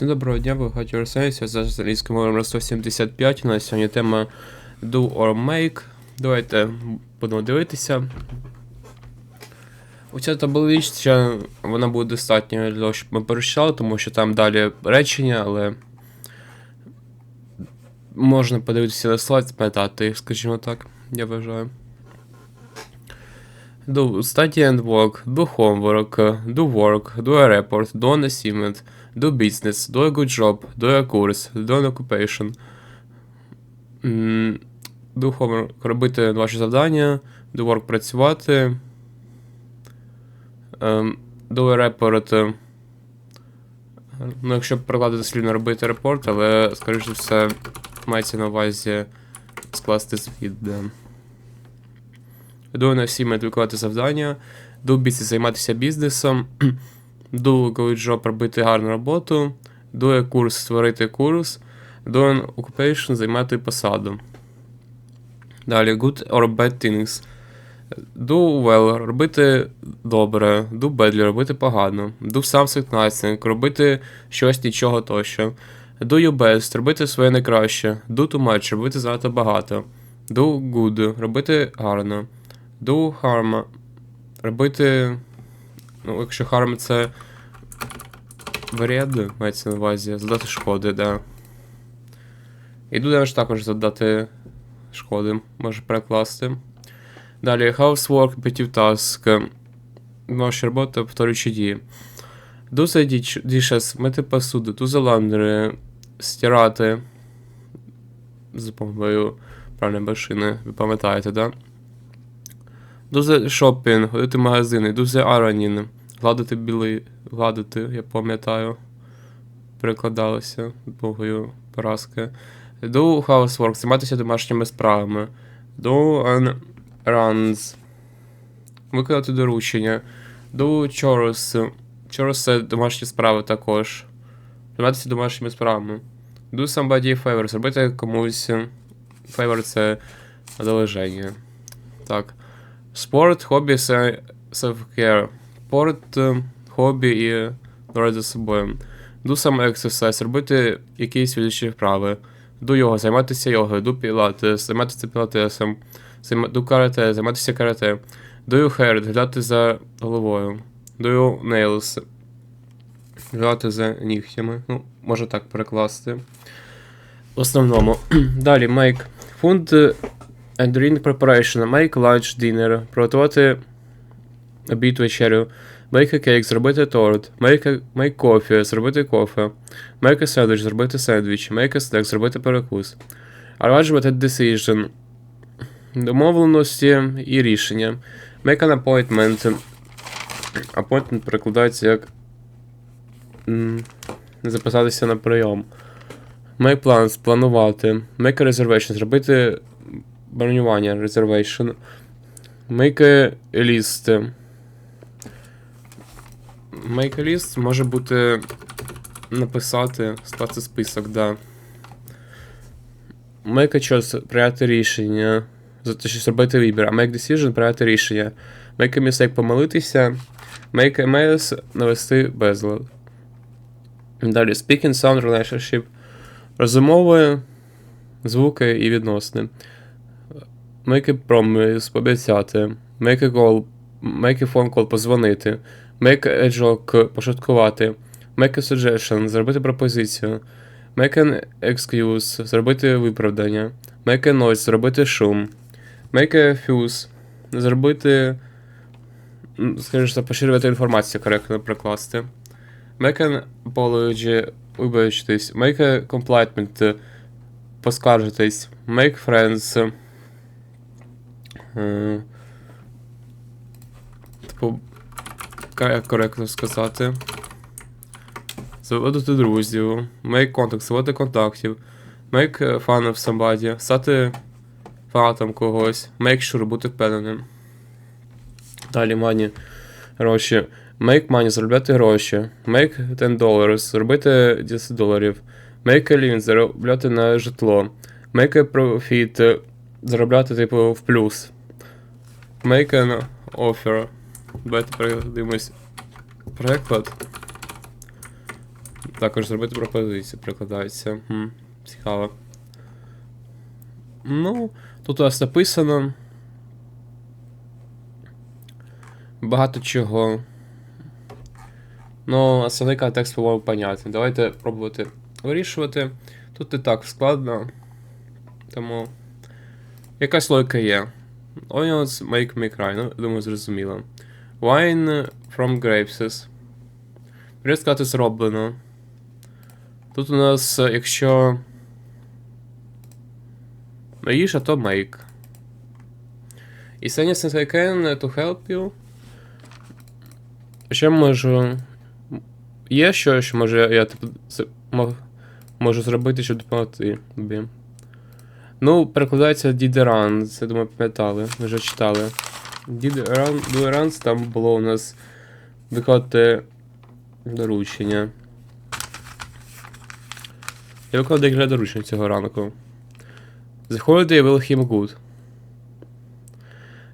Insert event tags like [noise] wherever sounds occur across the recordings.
Всім доброго дня, ви Got Yourself, з англійською мовою номер 175. У нас сьогодні тема Do or Make. Давайте будемо дивитися. Оця табличка, вона буде достатньо для того, щоб ми перечитали, тому що там далі речення, але можна подивитися на слайд, спитати їх, скажімо так, я вважаю. Do study and work, do homework, do work, do a do business, do a good job, do a course, do an occupation. М, Do homework, робити ваші завдання, do work працювати. Ем, report. е, Ну, якщо перекладати дослівно робити репорт, але, скоріш за все, мається на увазі скласти звіт. Да. Do an assignment, завдання. Do business, займатися бізнесом. [clears throat] Good job, робити гарну роботу. A курс, створити курс. An occupation, займати посаду. Далі, good or bad things. Do well, робити добре. Do badly, робити погано. Do something nothing, робити щось нічого тощо. Do your best, робити своє найкраще. Do too much, робити занадто багато. Do good, робити гарно. Do harm, робити. Ну, якщо harm це вред, мається на увазі, задати шкоди, да. І damage також задати шкоди, може перекласти. Далі housework, repetitive task. Ваша робота, повторюючі дії. Do the dish- dishes, мити посуду, do the laundry, стирати за допомогою пральної машини, ви пам'ятаєте, да? The shopping, ходити в магазини, the ironing, гладити білий, гладити, я пам'ятаю, перекладалося допомогою поразки. Do housework, займатися домашніми справами. Do an runs, виконати доручення. Do chores, chores це домашні справи також. Займатися домашніми справами. Do somebody favor, зробити комусь favor це задолеження. Так. Спорт, хобі, self-care. Спорт, е, хобі і догляд за собою. Do some exercise, робити якісь фізичні вправи. Do йога, займатися йогою, do пілатес, займатися пілатесом. Do карате, займатися карате. Do your hair, за головою. Do your nails, за нігтями. Ну, можна так перекласти. В основному. [clears throat] Далі, make food and drink preparation. Make lunch, dinner. Приготувати обід вечерю. Make a cake, зробити торт. Make, a, make coffee, зробити кофе. Make a sandwich, зробити сендвіч. Make a snack, зробити перекус. Arrangement and decision. Домовленості і рішення. Make an appointment. Appointment перекладається як записатися на прийом. Make plans, планувати. Make a reservation, зробити бронювання, reservation. Make a list. Make a list може бути написати, скласти список, да. Make a choice, прийняти рішення. За те, що зробити вибір. А make decision прийняти рішення. Make a mistake помилитися. Make a mess навести безлад. Далі speaking sound relationship. Розумови, звуки і відносини. Make a promise, пообіцяти. Make a call, make a phone call, позвонити. Make a joke, пошуткувати. Make a suggestion, зробити пропозицію. Make an excuse, зробити виправдання. Make a noise, зробити шум. Make a fuse, зробити. Скажімо, поширювати інформацію, коректно прикласти. Make an apology, вибачитись. Make a complaint, поскаржитись. Make friends. Е, Типу, як коректно сказати. Заводити друзів. Make contact, заводити контактів. Make е, fun of somebody. Стати фанатом когось. Make sure, бути впевненим. Далі money. Гроші. Make money, заробляти гроші. Make 10 dollars, зробити 10 доларів. Make a living, заробляти на житло. Make a profit, заробляти, типу, в плюс. Make an offer. Давайте передивимось приклад. Також зробити пропозицію прикладається. Цікаво. Ну, тут у нас написано. Багато чого. Ну, основний контекст, по-моєму, понятний. Давайте пробувати вирішувати. Тут не так складно. Тому. Якась логіка є. Onions make me cry. Ну, думаю, зрозуміло. Wine from grapes. Сказати зроблено. Тут у нас, е, якщо. Ну, їжа, то make. І anything I can to help you. Ще можу. Є що, що може я типу, можу зробити, щоб допомогти тобі. Ну, перекладається run, це думаю, пам'ятали, ми вже читали. Runs, там було у нас виконати доручення. Я виконав декілька доручень цього ранку. Holiday will him good.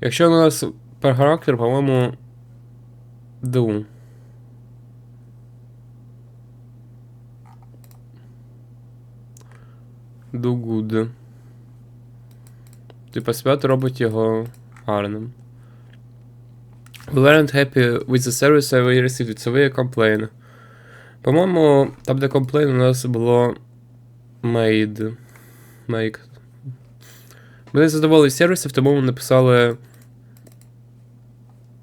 Якщо у нас per характер, по-моєму, do. Do good. Типа свят робить його гарним. We weren't happy with the service we received, so we complain. По-моєму, там, де complain, у нас було made. Make. Ми не задоволені сервісів, тому ми написали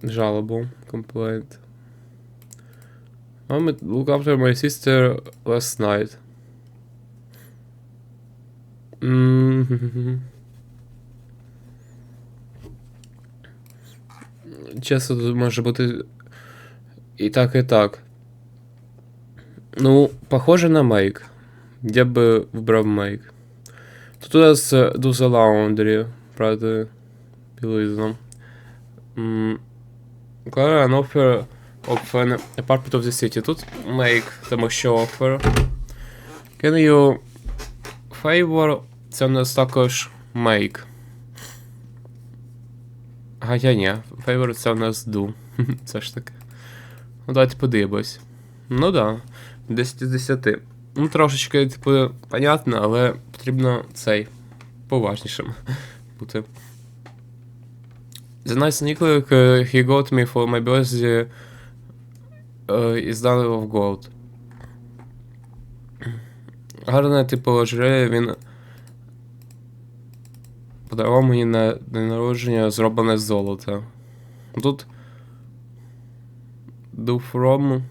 жалобу. Complaint. Mom, look after my sister last night. М, Чесно, тут може бути і так, і так. Ну, похоже на мейк. Я би вибрав мейк. Тут у нас е, the laundry, правда, білизну. М, Clara an offer apartment of the city. Тут make, тому що offer. Can you favor? Це у нас також make. Хоча ні, favor це у нас do. [laughs] Це ж таке. Ну давайте подивимось. Ну да. 10 з 10. Ну, трошечки, типу, понятно, але потрібно цей поважнішим [laughs] бути. The nice nickel uh, he got me for my birthday uh, is done of gold. Гарне, типу, ожерелье він подарував мені на день народження зроблене з золота. Тут do from.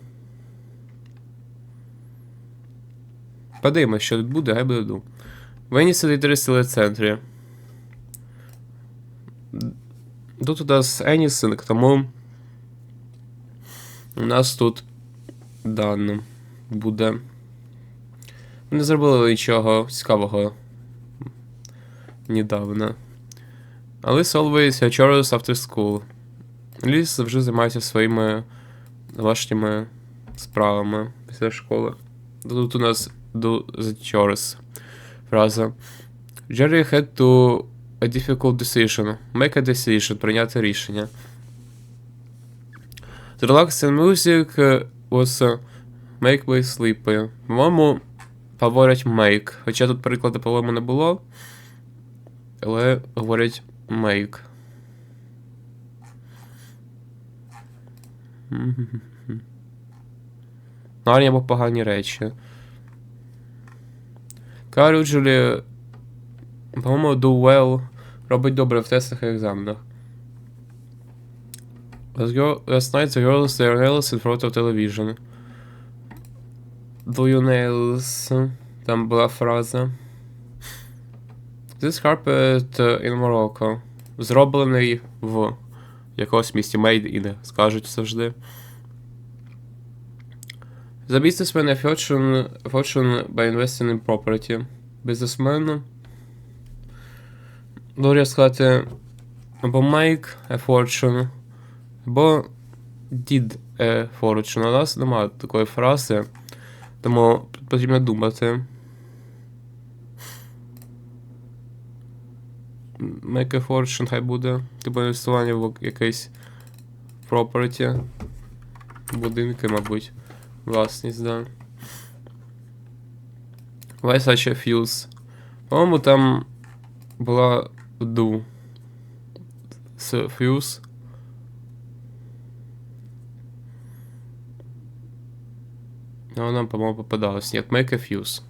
Подивимось, що тут буде, хай буде do. Винісили літери сили в центрі. Тут у нас anything, тому у нас тут дано буде. Ми не зробили нічого цікавого недавно. Alice always her chores after school. Ліс завжди займається своїми домашніми справами після школи. Тут у нас do the chores фраза. Jerry had to a difficult decision. Make a decision. Прийняти рішення. The relaxing music was uh, make me sleepy. По-моєму, говорять make. Хоча тут перекладу, по-моєму, не було. Але говорять make. Гарні або погані речі. Car по-моєму, do well. Робить добре в тестах і екзаменах. Last night the girls their nails in front of television. Do you nails? Там була фраза. This carpet uh, in Morocco. Зроблений в якогось місті made in, скажуть завжди. The businessman a fortune, fortune by investing in property. Бізнесмен. Добре сказати або make a fortune, або did a fortune. У нас немає такої фрази, тому потрібно думати. Make a fortune хай буде. Типу інвестування в якийсь property. Будинки, мабуть. Власність, да. Why such a fuse? По-моєму, там була do. Fuse. А вона, по-моєму, попадалась. Ні, make a fuse.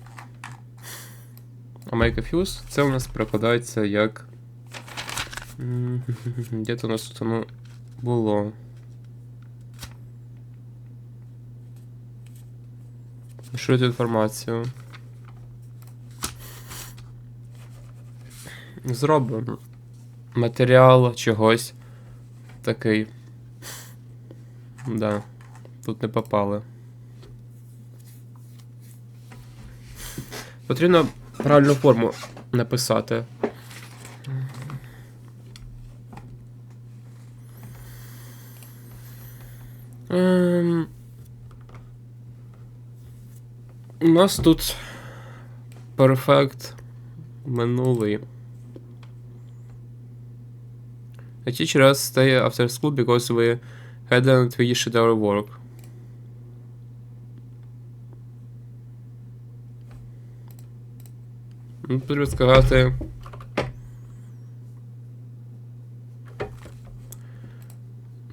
А make a fuse це у нас перекладається як. М, Де то у нас тут воно було? Цю інформацію? Зробимо. Матеріал чогось такий. Да. Тут не попали. Потрібно правильну форму написати. Ем... У нас тут перфект минулий. A teacher us stay after school because we hadn't finished our work. Ну, Потрібно сказати.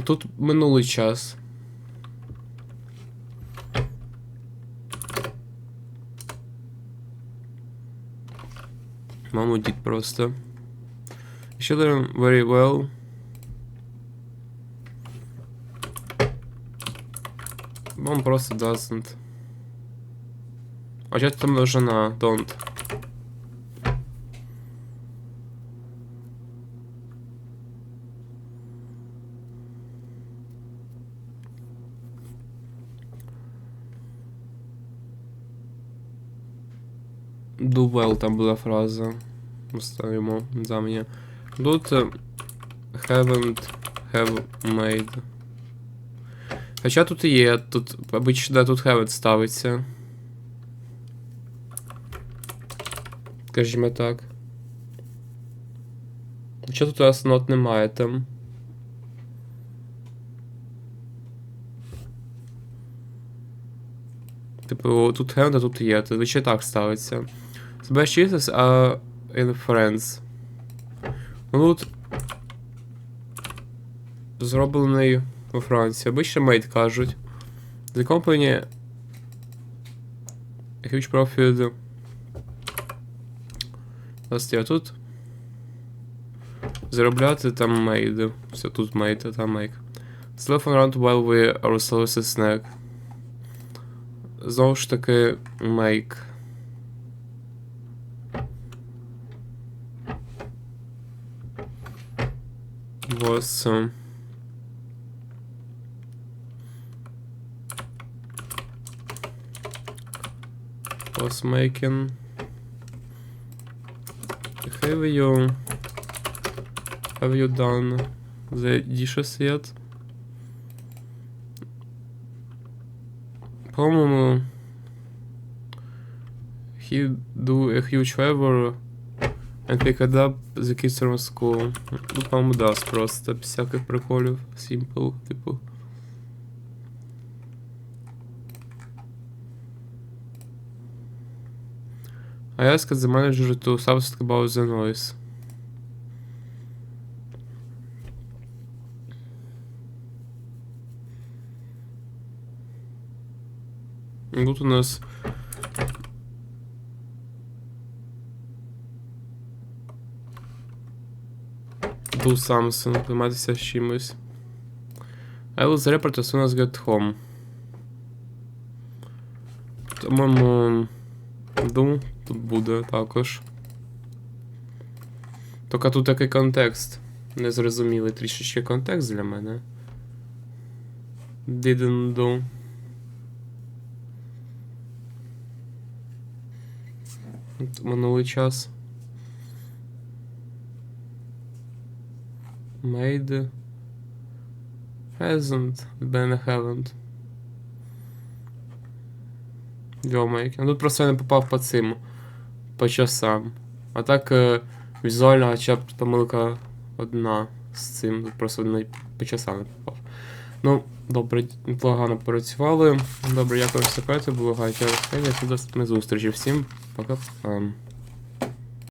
Тут минулий час. Маму дід просто. Children very well. Мам просто doesn't. А що там множина? Don't. Do well там була фраза. Ставимо за мене. Тут е, haven't have made. Хоча тут і є, тут обично тут haven't ставиться. Скажімо так. Хоча тут у нас not немає там. Типу, тут haven't, а тут є, тут звичайно так ставиться. Choices are in friends. Ну тут зроблений у Франції. Обично made кажуть. The company huge profit заробляти там made. Все тут а make. Sleep around while we are service snack. Знову ж таки make. was um, was making have you have you done the dishes yet? По-моєму, he do a huge favor and pick it up the kids from school. Ну, по-моєму, даст просто без всяких приколів. Simple, типу. I asked the manager to substitute about the noise. Тут у нас do something, займатися чимось. I will report as soon as get home. По-моєму, do тут буде також. Тільки тут такий контекст. Незрозумілий трішечки контекст для мене. Didn't do. Минулий час. Made. Hasn't. Бен haven't. Дьомайки. Ну тут просто я не попав по цим. По часам. А так е, візуально хоча б помилка одна з цим. Тут просто не по часам не попав. Ну, добре, погано працювали. Добре, дякую, слухаєте, було гайки. До зустрічей. Всім пока.